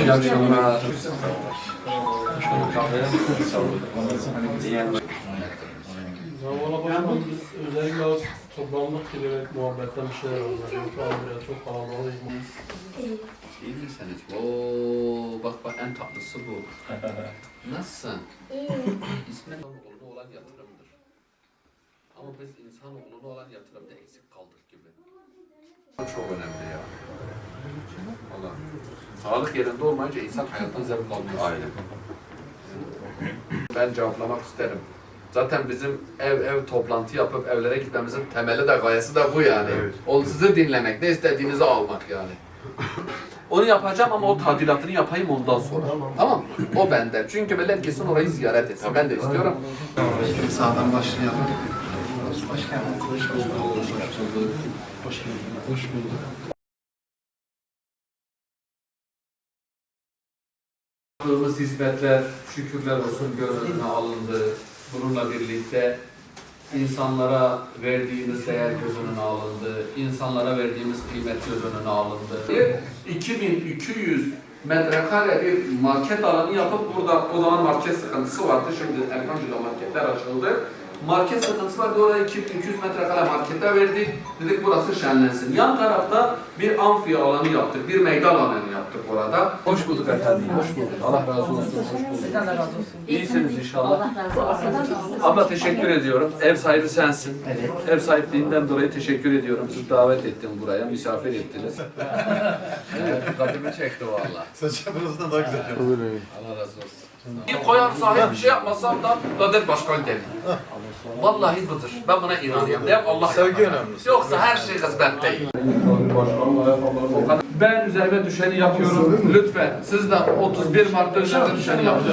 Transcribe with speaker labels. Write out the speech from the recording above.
Speaker 1: İyi akşamlar.
Speaker 2: Valla başkanım biz özellikle az toplandık ki demek muhabbetten bir şeyler oldu. An biraz çok kalabalıyız.
Speaker 1: İyi misiniz? Oo, bak bak en tatlısı bu. Nasılsın? İsmet oğluna olan yatırımdır. Ama biz insanoğluna olan yatırımda eksik kaldık gibi. Çok önemli ya. Allah. Sağlık yerinde olmayınca insan hayattan zevk almıyor. Aynen. Ben cevaplamak isterim. Zaten bizim ev ev toplantı yapıp evlere gitmemizin temeli de gayesi de bu yani. O sizi dinlemek, ne istediğinizi almak yani. Onu yapacağım ama o tadilatını yapayım ondan sonra. Tamam mı? O benden. Çünkü millet kesin orayı ziyaret etsin. Ben de istiyorum.
Speaker 3: Sağdan başlayalım. Hoş geldiniz.
Speaker 1: Hoş bulduk.
Speaker 3: Hoş geldiniz. Hoş bulduk.
Speaker 1: Yaptığımız hizmetler şükürler olsun göz önüne alındı. Bununla birlikte insanlara verdiğimiz değer göz önüne alındı. İnsanlara verdiğimiz kıymet göz önüne alındı. 2200 metrekare bir market alanı yapıp burada o zaman market sıkıntısı vardı. Şimdi Erkancı'da marketler açıldı. Market sıkıntısı vardı. Oraya 2200 metrekare markete verdik. Dedik burası şenlensin. Yan tarafta bir amfi alanı yaptık. Bir meydan alanı yaptık orada. Hoş bulduk efendim. Hoş bulduk. Allah razı olsun. Hoş bulduk.
Speaker 4: Sizden de razı olsun.
Speaker 1: İyisiniz inşallah.
Speaker 4: Allah razı olsun.
Speaker 1: Abla teşekkür ediyorum. Ev sahibi sensin.
Speaker 3: Evet.
Speaker 1: Ev sahipliğinden dolayı teşekkür ediyorum. Sizi davet ettim buraya, misafir ettiniz. evet, dikkatimi çekti valla.
Speaker 3: Saçlarınızdan daha güzel.
Speaker 1: Allah razı olsun. Bir koyar sahip bir şey yapmasam da Kadir Başkan derim. Vallahi budur. Ben buna inanıyorum. Ne Allah
Speaker 3: Sevgi önemli.
Speaker 1: Yoksa her şey hizmet değil. Ben üzerime düşeni yapıyorum. Lütfen siz de 31 Mart'ta üzerine düşeni yapın.